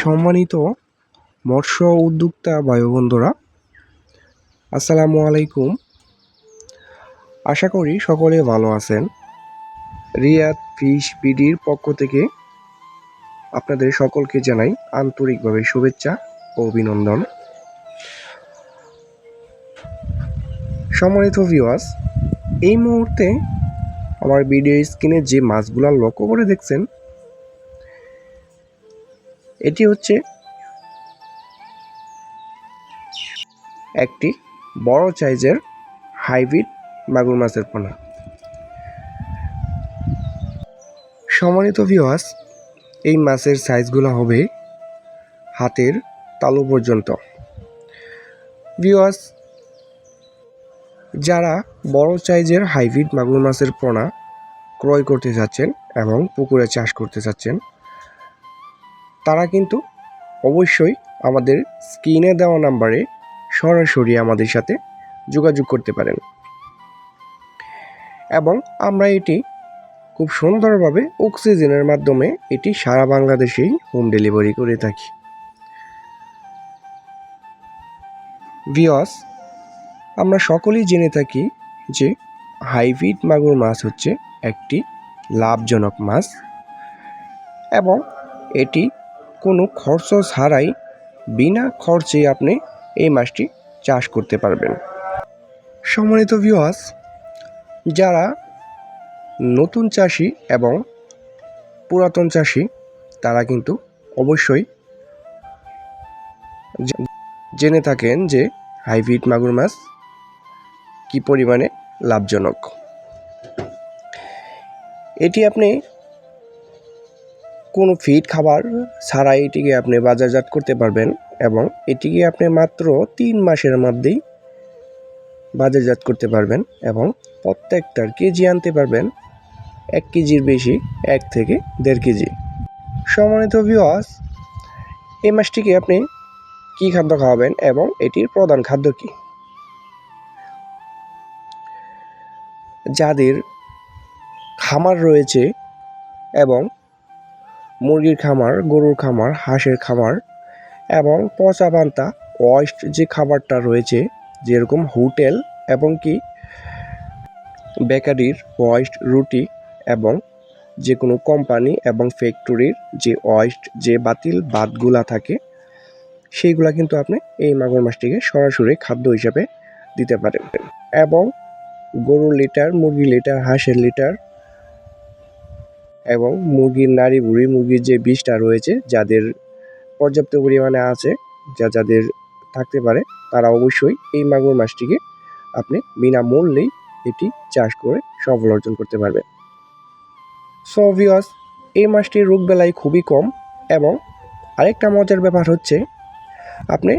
সম্মানিত মৎস্য উদ্যোক্তা ভাই বন্ধুরা আসসালামু আলাইকুম। আশা করি সকলে ভালো আছেন। রিয়াদ ফিশ বিডির পক্ষ থেকে আপনাদের সকলকে জানাই আন্তরিকভাবে শুভেচ্ছা ও অভিনন্দন। সম্মানিত ভিওয়াস এই মুহূর্তে আমার ভিডিও স্ক্রিনে যে মাছগুলো লক্ষ্য করে দেখছেন এটি হচ্ছে একটি বড় সাইজের হাইব্রিড মাগুর মাছের পোনা। সম্মানিত ভিওয়াস এই মাছের সাইজগুলো হবে হাতের তালু পর্যন্ত। ভিওয়াস যারা বড় সাইজের হাইব্রিড মাগুর মাছের পোনা ক্রয় করতে চাচ্ছেন এবং পুকুরে চাষ করতে চাচ্ছেন তারা কিন্তু অবশ্যই আমাদের স্ক্রিনে দেওয়া নাম্বারে সরাসরি আমাদের সাথে যোগাযোগ করতে পারেন। এবং আমরা এটি খুব সুন্দরভাবে অক্সিজেনের মাধ্যমে এটি সারা বাংলাদেশেই হোম ডেলিভারি করে থাকি। ভিওস আমরা সকলেই জেনে থাকি যে হাইব্রিড মাগুর মাছ হচ্ছে একটি লাভজনক মাছ এবং এটি কোনো খরচ ছাড়াই বিনা খরচে আপনি এই মাছটি চাষ করতে পারবেন। সম্মানিত ভিউয়ার্স যারা নতুন চাষি এবং পুরাতন চাষি, তারা কিন্তু অবশ্যই জেনে থাকেন যে হাইব্রিড মাগুর মাছ কী পরিমাণে লাভজনক। এটি আপনি কোনো ফিড খাবার ছাড়া এটিকে আপনি বাজারজাত করতে পারবেন এবং এটিকে আপনি মাত্র তিন মাসের মধ্যেই বাজারজাত করতে পারবেন এবং প্রত্যেকটার কেজি আনতে পারবেন এক কেজির বেশি, এক থেকে দেড় কেজি। সম্মানিত ভিওয়াস এই মাছটিকে আপনি কি খাদ্য খাওয়াবেন এবং এটির প্রধান খাদ্য কি? যাদের খামার রয়েছে এবং মুরগির খামার, গরুর খামার, হাঁসের খামার এবং পচা পান্তা ওয়েস্ট যে খাবারটা রয়েছে, যেরকম হোটেল এবং কি বেকারির ওয়েস্ট রুটি এবং যে কোনো কোম্পানি এবং ফ্যাক্টরির যে ওয়েস্ট যে বাতিল বাদগুলা থাকে, সেইগুলা কিন্তু আপনি এই মাগুর মাছটিকে সরাসরি খাদ্য হিসাবে দিতে পারেন। এবং গরুর লিটার মুরগি লিটার, হাঁসের লিটার এবং মুরগির নাড়ি বুড়ি মুরগির যে বিষটা রয়েছে, যাদের পর্যাপ্ত পরিমাণে আছে, যা যাদের থাকতে পারে, তারা অবশ্যই এই মাগুর মাছটিকে আপনি বিনামূল্যেই এটি চাষ করে সফল অর্জন করতে পারবে। সো ভিওস এই মাছটির রোগ বেলায় খুবই কম এবং আরেকটা মজার ব্যাপার হচ্ছে, আপনি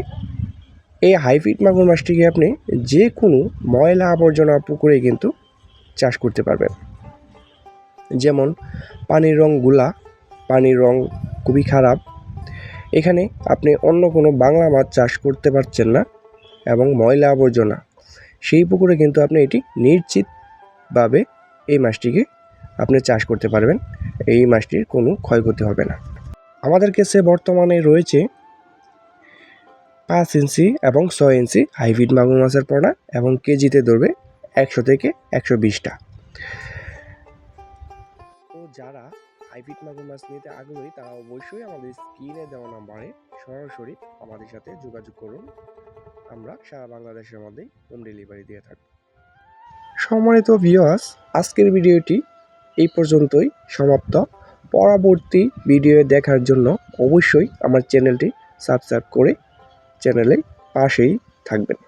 এই হাইব্রিড মাগুর মাছটিকে আপনি যে কোনো ময়লা আবর্জনা পুকুরে কিন্তু চাষ করতে পারবেন। যেমন পানির রংগুলা, পানির রং খুবই খারাপ। এখানে আপনি অন্য কোনো বাংলা মাছ চাষ করতে পারছেন না এবং ময়লা আবর্জনা। সেই পুকুরে কিন্তু আপনি এটি নিশ্চিতভাবে এই মাছটিকে আপনি চাষ করতে পারবেন। এই মাছটির কোনো ক্ষয়ক্ষতি হবে না। আমাদের কাছে বর্তমানে রয়েছে পাঁচ ইঞ্চি এবং ছয় ইঞ্চি হাইব্রিড মাগুর মাছের পোনা এবং কেজিতে ধরবে একশো থেকে একশো বিশটা। হাইব্রিড মাগুর মাছ নিতে আগ্রহী, তারা অবশ্যই আমাদের স্ক্রিনে দেওয়া নাম্বারে সরাসরি আমাদের সাথে যোগাযোগ করুন। আমরা সারা বাংলাদেশের মধ্যেই হোম ডেলিভারি দিয়ে থাকব। সম্মানিত ভিওয়াস আজকের ভিডিওটি এই পর্যন্তই সমাপ্ত। পরবর্তী ভিডিও দেখার জন্য অবশ্যই আমার চ্যানেলটি সাবস্ক্রাইব করে চ্যানেলে পাশেই থাকবেন।